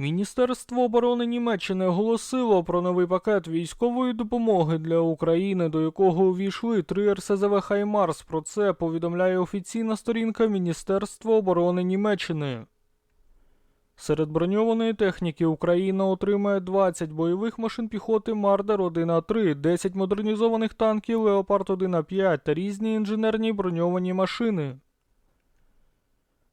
Міністерство оборони Німеччини оголосило про новий пакет військової допомоги для України, до якого увійшли три РСЗВ Хаймарс. Про це повідомляє офіційна сторінка Міністерства оборони Німеччини. Серед броньованої техніки Україна отримає 20 бойових машин піхоти Мардер 1А3, 10 модернізованих танків Леопард 1А5 та різні інженерні броньовані машини.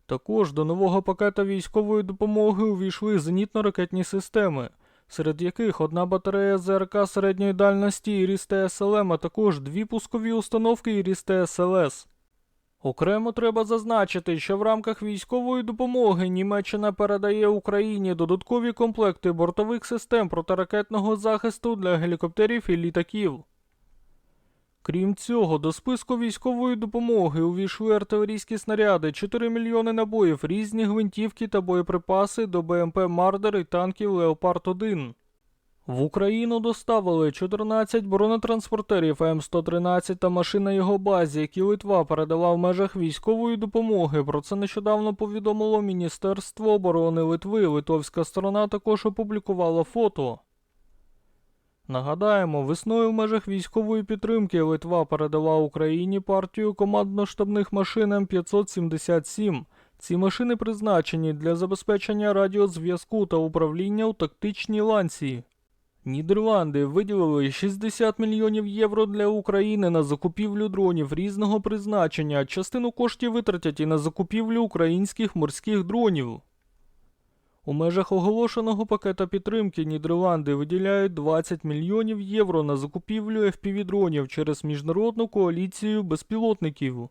Також до нового пакета військової допомоги увійшли зенітно-ракетні системи, серед яких одна батарея ЗРК середньої дальності Іріс ТСЛМ, а також дві пускові установки Іріс ТСЛС. Окремо треба зазначити, що в рамках військової допомоги Німеччина передає Україні додаткові комплекти бортових систем протиракетного захисту для гелікоптерів і літаків. Крім цього, до списку військової допомоги увійшли артилерійські снаряди, 4 мільйони набоїв, різні гвинтівки та боєприпаси до БМП Мардер і танків Леопард 1. В Україну доставили 14 бронетранспортерів М113 та машин на його базі, які Литва передала в межах військової допомоги. Про це нещодавно повідомило Міністерство оборони Литви. Литовська сторона також опублікувала фото. Нагадаємо, весною в межах військової підтримки Литва передала Україні партію командно-штабних машин М577. Ці машини призначені для забезпечення радіозв'язку та управління у тактичній ланці. Нідерланди виділили 60 мільйонів євро для України на закупівлю дронів різного призначення. Частину коштів витратять і на закупівлю українських морських дронів. У межах оголошеного пакета підтримки Нідерланди виділяють 20 мільйонів євро на закупівлю FPV-дронів через міжнародну коаліцію безпілотників.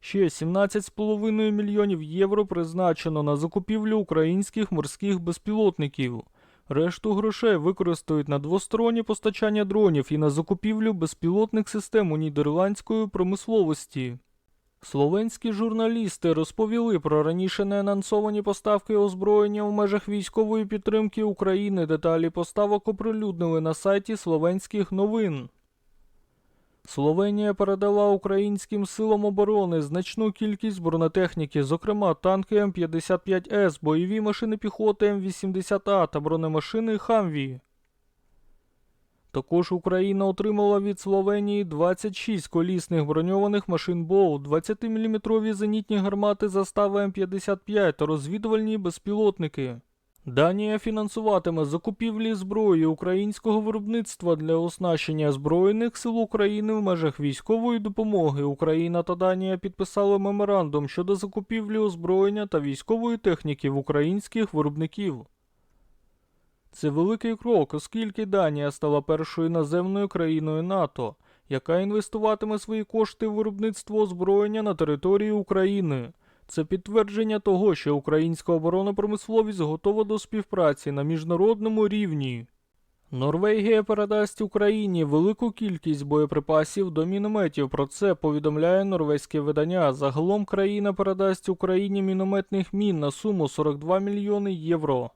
Ще 17,5 мільйонів євро призначено на закупівлю українських морських безпілотників. Решту грошей використають на двостороннє постачання дронів і на закупівлю безпілотних систем у нідерландської промисловості. Словенські журналісти розповіли про раніше неанонсовані поставки озброєння в межах військової підтримки України. Деталі поставок оприлюднили на сайті словенських новин. Словенія передала українським силам оборони значну кількість бронетехніки, зокрема танки М55С, бойові машини піхоти М80А та бронемашини Хамві. Також Україна отримала від Словенії 26 колісних броньованих машин БОУ, 20-мм зенітні гармати застави М55 та розвідувальні безпілотники. Данія фінансуватиме закупівлі зброї українського виробництва для оснащення Збройних сил України в межах військової допомоги. Україна та Данія підписали меморандум щодо закупівлі озброєння та військової техніки в українських виробників. Це великий крок, оскільки Данія стала першою наземною країною НАТО, яка інвестуватиме свої кошти в виробництво озброєння на території України. Це підтвердження того, що українська оборонна промисловість готова до співпраці на міжнародному рівні. Норвегія передасть Україні велику кількість боєприпасів до мінометів. Про це повідомляє норвезьке видання. Загалом країна передасть Україні мінометних мін на суму 42 мільйони євро.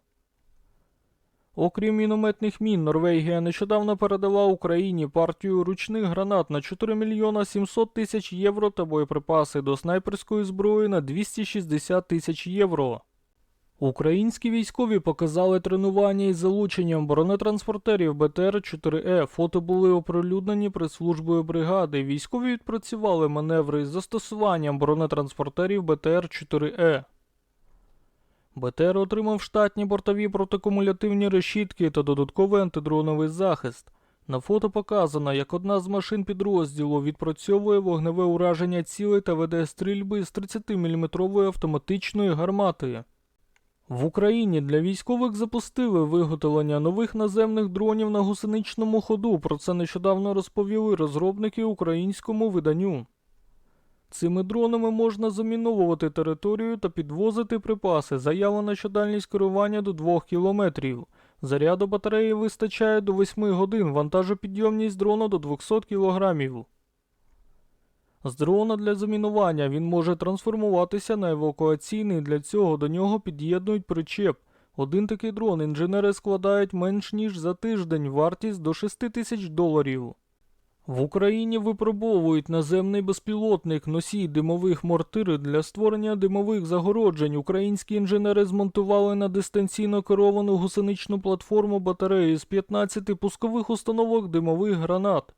Окрім мінометних мін, Норвегія нещодавно передала Україні партію ручних гранат на 4 мільйона 700 тисяч євро та боєприпаси до снайперської зброї на 260 тисяч євро. Українські військові показали тренування із залученням бронетранспортерів БТР-4Е. Фото були оприлюднені прес-службою бригади. Військові відпрацювали маневри із застосуванням бронетранспортерів БТР-4Е. БТР отримав штатні бортові протикумулятивні решітки та додатковий антидроновий захист. На фото показано, як одна з машин підрозділу відпрацьовує вогневе ураження цілей та веде стрільби з 30-мм автоматичної гармати. В Україні для військових запустили виготовлення нових наземних дронів на гусеничному ходу. Про це нещодавно розповіли розробники українському виданню. Цими дронами можна заміновувати територію та підвозити припаси. Заявлено, що дальність керування до 2 кілометрів. Заряду батареї вистачає до 8 годин, вантажопідйомність дрона до 200 кілограмів. З дрона для замінування він може трансформуватися на евакуаційний. Для цього до нього під'єднують причеп. Один такий дрон інженери складають менш ніж за тиждень, вартість до 6 тисяч доларів. В Україні випробовують наземний безпілотник носій димових мортир для створення димових загороджень. Українські інженери змонтували на дистанційно керовану гусеничну платформу батареї з 15 пускових установок димових гранат.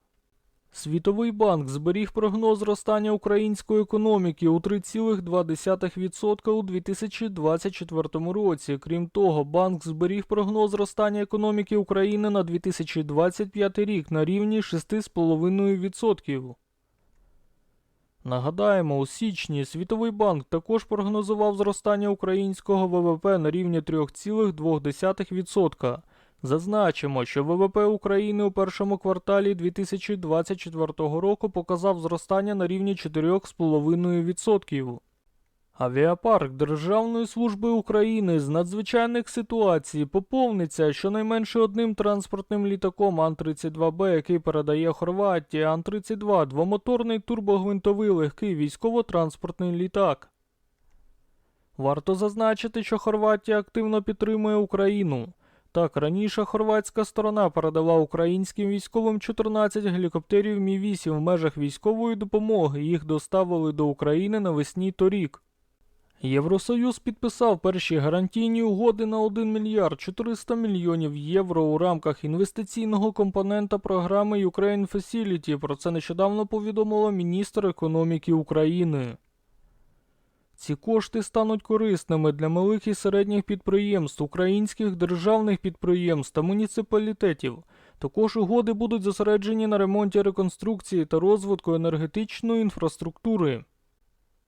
Світовий банк зберіг прогноз зростання української економіки у 3,2% у 2024 році. Крім того, банк зберіг прогноз зростання економіки України на 2025 рік на рівні 6,5%. Нагадаємо, у січні Світовий банк також прогнозував зростання українського ВВП на рівні 3,2%. Зазначимо, що ВВП України у першому кварталі 2024 року показав зростання на рівні 4,5%. Авіапарк Державної служби України з надзвичайних ситуацій поповниться щонайменше одним транспортним літаком Ан-32Б, який передає Хорватія, Ан-32 двомоторний турбогвинтовий легкий військово-транспортний літак. Варто зазначити, що Хорватія активно підтримує Україну. Так, раніше хорватська сторона передала українським військовим 14 гелікоптерів Мі-8 в межах військової допомоги. Їх доставили до України навесні торік. Євросоюз підписав перші гарантійні угоди на 1 мільярд 400 мільйонів євро у рамках інвестиційного компонента програми Ukraine Facility. Про це нещодавно повідомила міністр економіки України. Ці кошти стануть корисними для малих і середніх підприємств, українських державних підприємств та муніципалітетів. Також угоди будуть зосереджені на ремонті реконструкції та розвитку енергетичної інфраструктури.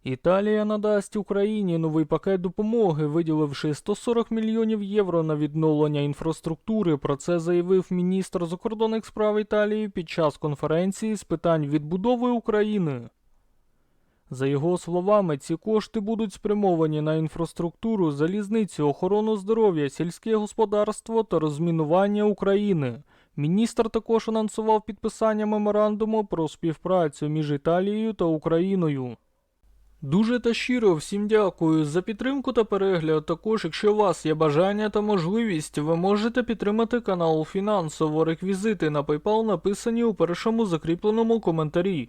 Італія надасть Україні новий пакет допомоги, виділивши 140 мільйонів євро на відновлення інфраструктури. Про це заявив міністр закордонних справ Італії під час конференції з питань відбудови України. За його словами, ці кошти будуть спрямовані на інфраструктуру, залізницю, охорону здоров'я, сільське господарство та розмінування України. Міністр також анонсував підписання меморандуму про співпрацю між Італією та Україною. Дуже та щиро всім дякую за підтримку та перегляд. Також, якщо у вас є бажання та можливість, ви можете підтримати канал фінансово. Реквізити на PayPal написані у першому закріпленому коментарі.